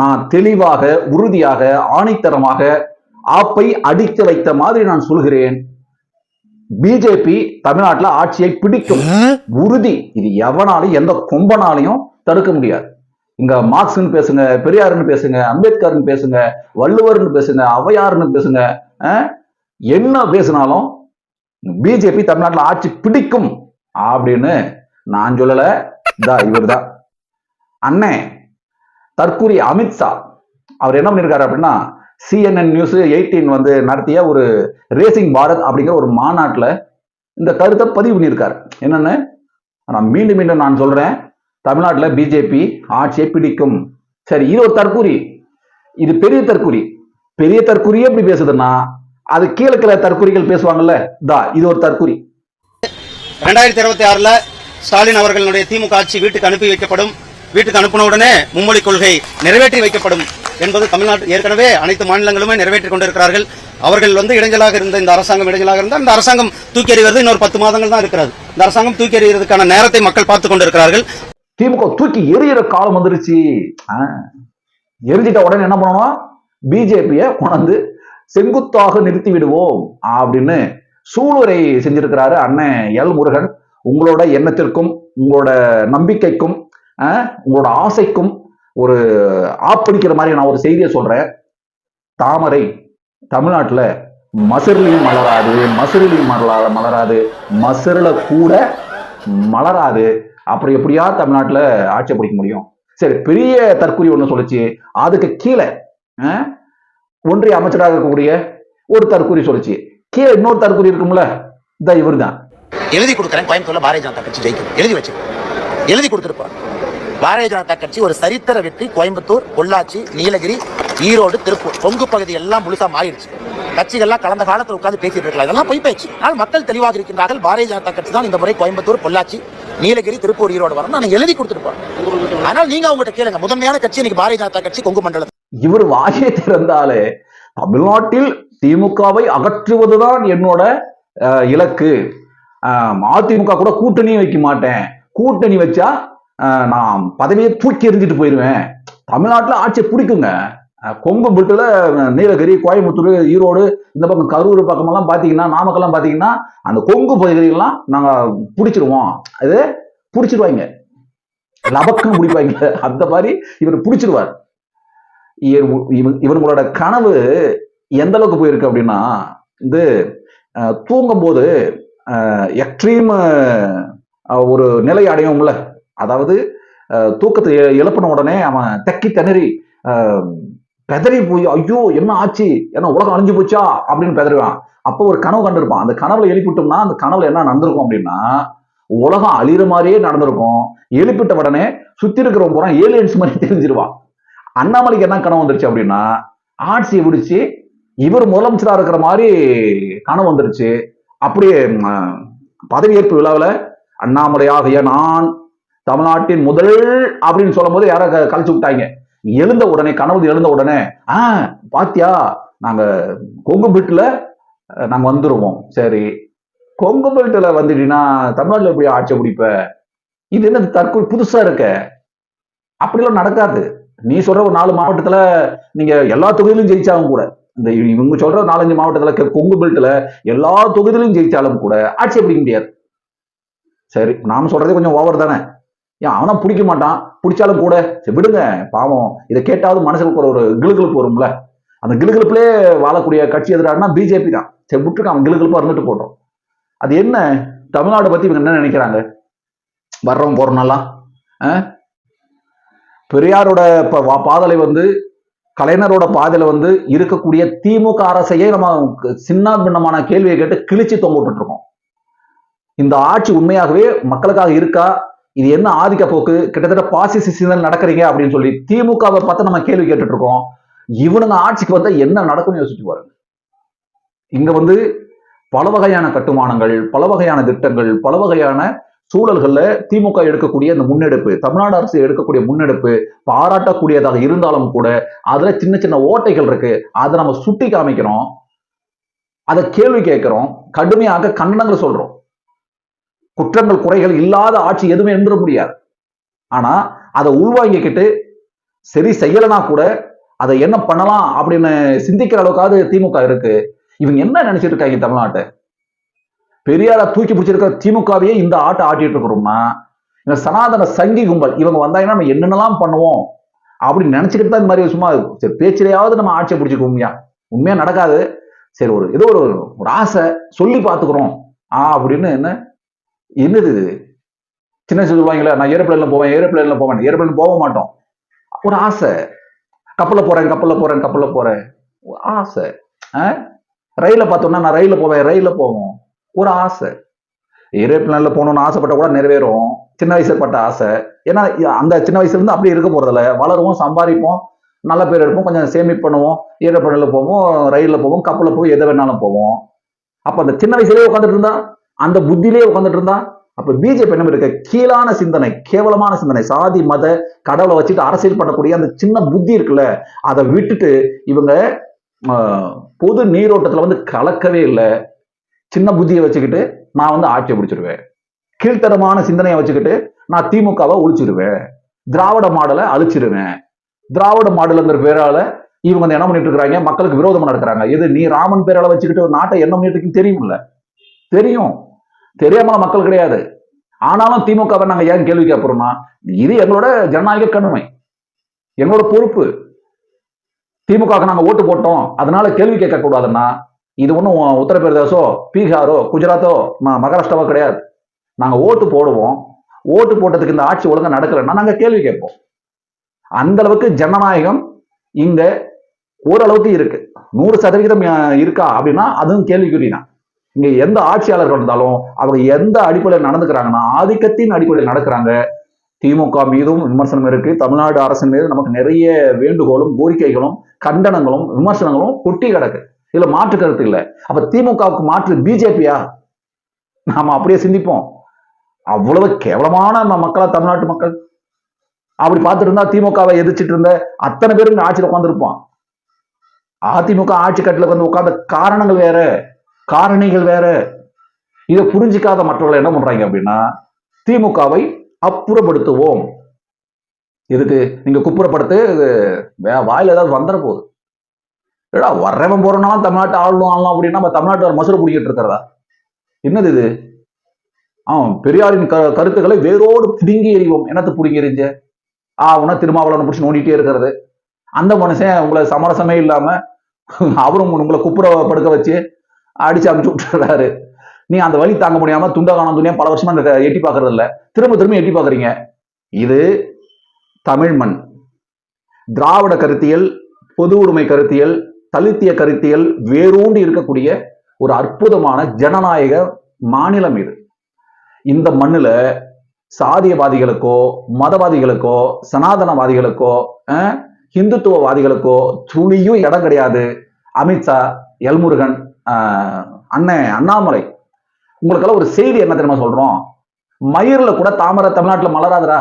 நான் தெளிவாக உறுதியாக ஆணித்தரமாக ஆப்பை அடித்து வைத்த மாதிரி நான் சொல்கிறேன். பிஜேபி தமிழ்நாட்டுல ஆட்சியை பிடிக்கும். உறுதி. இது எவனாலையும் எந்த கொம்பனாலையும் தடுக்க முடியாது. இங்க மார்க்ஸ்னு பேசுங்க பெரியாருன்னு பேசுங்க அம்பேத்கர்னு பேசுங்க வள்ளுவர்னு பேசுங்க ஔவையார்னு பேசுங்க என்ன பேசினாலும் பிஜேபி தமிழ்நாட்டுல ஆட்சி பிடிக்கும் அப்படின்னு நான் சொல்லல. தா இவர்தான். அண்ணே தற்கூரி அமித்ஷா அவர் என்ன பண்ணிருக்காரு அப்படின்னா சிஎன்என் நியூஸ் எயிட்டீன் வந்து நடத்திய ஒரு ரேசிங் பாரத் அப்படிங்கிற ஒரு மாநாட்டில் இந்த கருத்தை பதிவு பண்ணியிருக்காரு. என்னன்னு? நான் மீண்டும் மீண்டும் நான் சொல்றேன் தமிழ்நாட்டுல பிஜேபி ஆட்சியை பிடிக்கும். சரி இது ஒரு தற்கூரி. இது பெரிய தற்கூரி. பெரிய தற்கூரியே எப்படி பேசுதுன்னா அது கீழே கீழே தற்கூரிகள் பேசுவாங்கல்ல? தா இது ஒரு தற்கூரி. ரெண்டாயிரத்தி இருபத்தி ஆறுல ஸ்டாலின் அவர்களுடைய திமுக ஆட்சி வீட்டுக்கு அனுப்பி வைக்கப்படும். வீட்டுக்கு அனுப்பின உடனே மும்மொழி கொள்கை நிறைவேற்றி வைக்கப்படும் என்பது தமிழ்நாட்டு ஏற்கனவே அனைத்து மாநிலங்களுமே நிறைவேற்றிக் கொண்டிருக்கிறார்கள். அவர்கள் வந்து இடைஞ்சலாக இருந்த இந்த அரசாங்கம் இடைஞ்சலாக இருந்தால் இந்த அரசாங்கம் தூக்கி எறிவது இன்னொரு பத்து மாதங்கள் தான் இருக்கிறது. இந்த அரசாங்கம் தூக்கி எறிகிறதுக்கான நேரத்தை மக்கள் பார்த்துக் கொண்டிருக்கிறார்கள். திமுக தூக்கி எரியிற காலம் வந்துருச்சு. எரிஞ்சிட்ட உடனே என்ன பண்ணணும் பிஜேபியை கொண்டு செங்குத்தாக நிறுத்தி விடுவோம் அப்படின்னு சூளுரை செஞ்சிருக்கிறாரு அண்ணன் எல் முருகன். உங்களோட எண்ணத்திற்கும் உங்களோட நம்பிக்கைக்கும் உங்களோட ஆசைக்கும் ஒரு ஆப்படிக்கிற மாதிரி நான் ஒரு செய்தியை சொல்றேன். தாமரை தமிழ்நாட்டில் மசர்லையும் மலராது மசருலையும் மலரா மலராது மசருல கூட மலராது. அப்புறம் எப்படியா தமிழ்நாட்டில் ஆட்சி பிடிக்க முடியும்? சரி பெரிய தற்கொலை ஒன்று சொல்லுச்சு. அதுக்கு கீழே ஒன்றிய அமைச்சராக இருக்கக்கூடிய ஒரு தற்கொலை சொல்லுச்சு. கீழே இன்னொரு தற்கொலை இருக்கும்ல இந்த இவர் தான் எழுதி கொடுக்குறேன் கோயம்புத்தூர்ல பாரதிய ஜனதா கட்சி ஜெயிக்கும். எழுதி வச்சு எழுதி கொடுத்துருப்பான் பாரதிய ஜனதா கட்சி ஒரு சரித்திர வெற்றி கோயம்புத்தூர் பொள்ளாச்சி நீலகிரி ஈரோடு திருப்பூர். கொங்கு பகுதி எல்லாம் முழுசா மாறிடுச்சு. கட்சிகள்லாம் கடந்த காலத்துல உட்காந்து பேசிட்டு இருக்கலாம். இதெல்லாம் பொய் பேச்சு. ஆனால் மக்கள் தெளிவாக இருக்கின்றார்கள். பாரதிய ஜனதா கட்சி தான் இந்த முறை கோயம்புத்தூர் பொள்ளாச்சி நீலகிரி திருப்பூர் ஈரோடு வரணும். நான் எழுதி கொடுத்துருப்பேன் ஆனால் நீங்க அவங்ககிட்ட கேளுங்க. முதன்மையான கட்சி இன்னைக்கு பாரதிய ஜனதா கட்சி கொங்கு மண்டலம் இவர் வாயை திறந்தாலே தமிழ்நாட்டில் திமுகவை அகற்றுவதுதான் என்னோட அஹ், இலக்கு. அதிமுக கூட கூட்டணி வைக்க மாட்டேன். கூட்டணி வச்சா நான் பதவியை தூக்கி எறிஞ்சிட்டு போயிருவேன். தமிழ்நாட்டில் ஆட்சியை பிடிக்குங்க. கொங்கு பெல்ட்டில் நீலகிரி கோயம்புத்தூர் ஈரோடு இந்த பக்கம் கரூர் பக்கமெல்லாம் பார்த்தீங்கன்னா நாமக்கல்லாம் பார்த்தீங்கன்னா அந்த கொங்கு பகுதிகளெல்லாம் நாங்கள் பிடிச்சிருவோம். அது பிடிச்சிருவாங்க. லபக்குன்னு பிடிப்பாங்க. அந்த மாதிரி இவர் பிடிச்சிருவார். இவர் இவங்களோட கனவு எந்த அளவுக்கு போயிருக்கு அப்படின்னா இது தூங்கும் தூங்கும்போது எக்ஸ்ட்ரீம் ஒரு நிலை அடையும்ல. அதாவது தூக்கத்தை எழுப்பின உடனே அவன் தக்கி திணறி பெதறி போய் ஐயோ என்ன ஆச்சு? என்ன உலகம் அழிஞ்சு போச்சா? அப்படின்னு பெதறுவான். அப்போ ஒரு கனவு கண்டிருப்பான். அந்த கனவுல எழுப்பிட்டோம்னா அந்த கனவுல என்ன நடந்திருக்கும் அப்படின்னா உலகம் அழிகிற மாதிரியே நடந்திருக்கும். எழுப்பிட்ட உடனே சுத்தி இருக்கிறவங்க போறான் ஏலியன்ஸ் மாதிரி தெரிஞ்சிருவான். அண்ணாமலைக்கு என்ன கனவு வந்துருச்சு அப்படின்னா ஆட்சியை பிடிச்சி இவர் முதலமைச்சராக இருக்கிற மாதிரி கனவு வந்துருச்சு. அப்படியே பதவியேற்பு விழாவில் அண்ணாமலையாகிய நான் தமிழ்நாட்டின் முதல் அப்படின்னு சொல்லும் போது யாரோ க- கழிச்சு விட்டாங்க. எழுந்த உடனே கனவு எழுந்த உடனே ஆ பாத்தியா? நாங்க கொங்கு பெல்ட்ல நாங்க வந்துருவோம். சரி. கொங்கு பெல்ட்ல வந்துட்டீங்கன்னா தமிழ்நாட்டில் எப்படி ஆட்சி பிடிப்ப? இது என்ன தற்கொலை புதுசா இருக்க? அப்படிலாம் நடக்காது. நீ சொல்ற ஒரு நாலு மாவட்டத்துல நீங்க எல்லா தொகுதியிலும் ஜெயிச்சாலும் கூட இந்த இவங்க சொல்ற நாலஞ்சு மாவட்டத்துல கொங்கு பெல்ட்ல எல்லா தொகுதியிலும் ஜெயிச்சாலும் கூட ஆட்சியை பிடிக்க முடியாது. சரி நாம சொல்றதே கொஞ்சம் ஓவர் தானே? ஏன் அவனா பிடிக்க மாட்டான்? பிடிச்சாலும் கூட. சரி விடுங்க. பாவம். இதை கேட்டாவது மனசுக்கு ஒரு ஒரு வரும்ல. அந்த கிளுகிழப்புலே வாழக்கூடிய கட்சி எதிரானா பிஜேபி தான். சரி விட்டுருக்கான் அவன் கிளுகிளுப்பா இருந்துட்டு போட்டோம். அது என்ன? தமிழ்நாடு பத்தி இவங்க என்ன நினைக்கிறாங்க? வர்றவன் போறனாலாம் பெரியாரோட பாதலை வந்து கலைஞரோட பாதையில வந்து இருக்கக்கூடிய திமுக அரசையே நம்ம சின்ன பின்னமான கேள்வியை கேட்டு கிழிச்சு தொங்க விட்டுட்டு இருக்கோம். இந்த ஆட்சி உண்மையாகவே மக்களுக்காக இருக்கா? இது என்ன ஆதிக்க போக்கு? கிட்டத்தட்ட பாசிச சிந்தனை நடக்கிறீங்க அப்படின்னு சொல்லி திமுகவை பார்த்து நம்ம கேள்வி கேட்டுட்டு இருக்கோம் இவனுங்க ஆட்சிக்கு வந்தா என்ன நடக்கும்னு யோசிச்சு பாருங்க. இங்க வந்து பல வகையான கட்டுமானங்கள் பல வகையான திட்டங்கள் பல வகையான சூழல்கள்ல திமுக எடுக்கக்கூடிய அந்த முன்னெடுப்பு தமிழ்நாடு அரசு எடுக்கக்கூடிய முன்னெடுப்பு பாராட்டக்கூடியதாக இருந்தாலும் கூட அதுல சின்ன சின்ன ஓட்டைகள் இருக்கு. அதை நம்ம சுட்டி காமிக்கிறோம். அதை கேள்வி கேட்கிறோம். கடுமையாக கண்டனங்கள் சொல்றோம். குற்றங்கள் குறைகள் இல்லாத ஆட்சி எதுவுமே என்றுட முடியாது. ஆனா அதை உள்வாங்கிக்கிட்டு சரி செய்யலைனா கூட அதை என்ன பண்ணலாம் அப்படின்னு சிந்திக்கிற அளவுக்காவது திமுக இருக்கு. இவங்க என்ன நினைச்சிட்டு இருக்காங்க தமிழ்நாட்டை? பெரியார தூக்கி பிடிச்சிருக்கிற திமுகவையே இந்த ஆட்டை ஆட்டிட்டு இருக்கிறோம்னா இந்த சனாதன சங்கி கும்பல் இவங்க வந்தாங்கன்னா நம்ம என்னென்னலாம் பண்ணுவோம் அப்படின்னு நினைச்சுக்கிட்டு தான் இந்த மாதிரி சும்மா சரி பேச்சிலையாவது நம்ம ஆட்சியை பிடிச்சிக்குவோம்யா உண்மையா நடக்காது. சரி ஒரு ஏதோ ஒரு ஒரு ஆசை சொல்லி பார்த்துக்கிறோம். ஆ அப்படின்னு என்ன என்னது இது? சின்ன வயசுல சொல்லுவாங்களே நான் ஏரோப்ளைன்ல போவேன் ஏரோப்ளைன்ல போவேன் ஏரோப்ளைன் போக மாட்டோம். ஒரு ஆசை. கப்பலில் போறேன் கப்பலில் போறேன் கப்பலில் போறேன். ஒரு ஆசை. ஆ? பார்த்தோம்னா நான் ரயில போவேன் ரயில போவோம். ஒரு ஆசை. ஏரோப்ளைன்ல போகணும்னு ஆசைப்பட்ட கூட நிறைவேறும். சின்ன வயசுல பட்ட ஆசை. ஏன்னா அந்த சின்ன வயசுல இருந்து அப்படி இருக்க போறதில்ல. வளருவோம் சம்பாதிப்போம் நல்ல பேர் எடுப்போம் கொஞ்சம் சேமிப் பண்ணுவோம். ஏரோப்ளைன்ல போவோம் ரயில்ல போவோம் கப்பலில் போய் எதை வேணாலும் போவோம். அப்ப அந்த சின்ன வயசுலயே உட்காந்துட்டு இருந்தா அந்த புத்தியிலே உட்காந்துட்டு இருந்தா அப்ப பிஜேபி என்ன இருக்க கீழான சிந்தனை கேவலமான சிந்தனை சாதி மத கடவுளை வச்சுட்டு அரசியல் பண்ணக்கூடிய அந்த சின்ன புத்தி இருக்குல்ல அதை விட்டுட்டு இவங்க பொது நீரோட்டத்துல வந்து கலக்கவே இல்லை. சின்ன புத்தியை வச்சுக்கிட்டு நான் வந்து ஆட்சியை பிடிச்சிருவேன். கீழ்த்தரமான சிந்தனையை வச்சுக்கிட்டு நான் திமுகவை ஒழிச்சிருவேன். திராவிட மாடலை அழிச்சிருவேன். திராவிட மாடலுங்கிற பேரால இவங்க வந்து என்ன பண்ணிட்டு இருக்கிறாங்க? மக்களுக்கு விரோதமா நடக்கிறாங்க எது நீ ராமன் பேரால வச்சுக்கிட்டு ஒரு நாட்டை என்ன பண்ணிட்டு இருக்குன்னு தெரியும்ல? தெரியும். தெரியாமல மக்கள் கிடையாது. ஆனாலும் திமுகவை நாங்கள் ஏன் கேள்வி கேட்போம்னா இது எங்களோட ஜனநாயக கடமை எங்களோட பொறுப்பு. திமுகவுக்கு நாங்கள் ஓட்டு போட்டோம். அதனால கேள்வி கேட்கக்கூடாதுன்னா இது ஒன்றும் உத்தரப்பிரதேசோ பீகாரோ குஜராத்தோ மகாராஷ்டிராவோ கிடையாது. நாங்கள் ஓட்டு போடுவோம். ஓட்டு போட்டதுக்கு இந்த ஆட்சி ஒழுங்காக நடக்கலைன்னா நாங்கள் கேள்வி கேட்போம். அந்த அளவுக்கு ஜனநாயகம் இங்க ஓரளவுக்கு இருக்கு. நூறு சதவிகிதம் இருக்கா அப்படின்னா அதுவும் கேள்விக்குறினா இங்க எந்த ஆட்சியாளர்கள் இருந்தாலும் அவங்க எந்த அடிப்படையில் நடந்துக்கிறாங்கன்னா ஆதிக்கத்தின் அடிப்படையில் நடக்கிறாங்க. திமுக மீதும் விமர்சனம் இருக்கு. தமிழ்நாடு அரசின் மீது நமக்கு நிறைய வேண்டுகோளும் கோரிக்கைகளும் கண்டனங்களும் விமர்சனங்களும் கொட்டி கிடக்கு. இதுல மாற்று கருத்து இல்லை. அப்ப திமுகவுக்கு மாற்று பிஜேபியா? நாம அப்படியே சிந்திப்போம். அவ்வளவு கேவலமான நம்ம மக்களா தமிழ்நாட்டு மக்கள். அப்படி பார்த்துட்டு இருந்தா திமுகவை எதிர்ச்சிட்டு இருந்த அத்தனை பேரும் ஆட்சியில் உட்காந்துருப்பான் அதிமுக ஆட்சி கட்டில வந்து உட்கார்ந்த காரணங்கள் வேற. காரணிகள் வேற. இதை புரிஞ்சிக்காத மற்றவர்கள் என்ன பண்றாங்க அப்படின்னா திமுகவை அப்புறப்படுத்துவோம். இதுக்கு நீங்க குப்புறப்படுத்து இது வே- வாயில ஏதாவது வந்துட போகுது. ஏடா வர்றவன் போறனாலும் தமிழ்நாட்டு ஆளும் ஆளலாம் அப்படின்னா நம்ம தமிழ்நாட்டு மசுரை பிடிக்கிட்டு இருக்கிறதா? என்னது இது? ஆ பெரியாரின் க கருத்துக்களை வேரோடு பிடுங்கி எறிவோம். என்னத்து பிடுங்கி எறிஞ்ச? ஆ உன திருமாவளவனை பிடிச்சி நோண்டிட்டே இருக்கிறது. அந்த மனுஷன் உங்களை சமரசமே இல்லாம அவரும் உங்களை குப்புற படுக்க வச்சு அடிச்சு அமுச்சு விட்டுறாரு. நீ அந்த வழி தாங்க முடியாம துண்டகானம் துணியா பல வருஷமா அந்த எட்டி பார்க்கறது இல்ல திரும்ப திரும்ப எட்டி பார்க்கறீங்க. இது தமிழ் மண். திராவிட கருத்தியல் பொது உடைமை கருத்தியல் தலித்திய கருத்தியல் வேரூண்டி இருக்கக்கூடிய ஒரு அற்புதமான ஜனநாயக மாநிலம் இது. இந்த மண்ணுல சாதியவாதிகளுக்கோ மதவாதிகளுக்கோ சனாதனவாதிகளுக்கோ ஹிந்துத்துவவாதிகளுக்கோ இந்துத்துவவாதிகளுக்கோ துளியும் இடம் கிடையாது. அமித்ஷா எல்முருகன் அண்ணன் அண்ணாமலை உங்களுக்கெல்லாம் ஒரு செய்தி என்ன தெரியுமா சொல்றோம்? மயிரில் கூட தாமரை தமிழ்நாட்டில் மலராதரா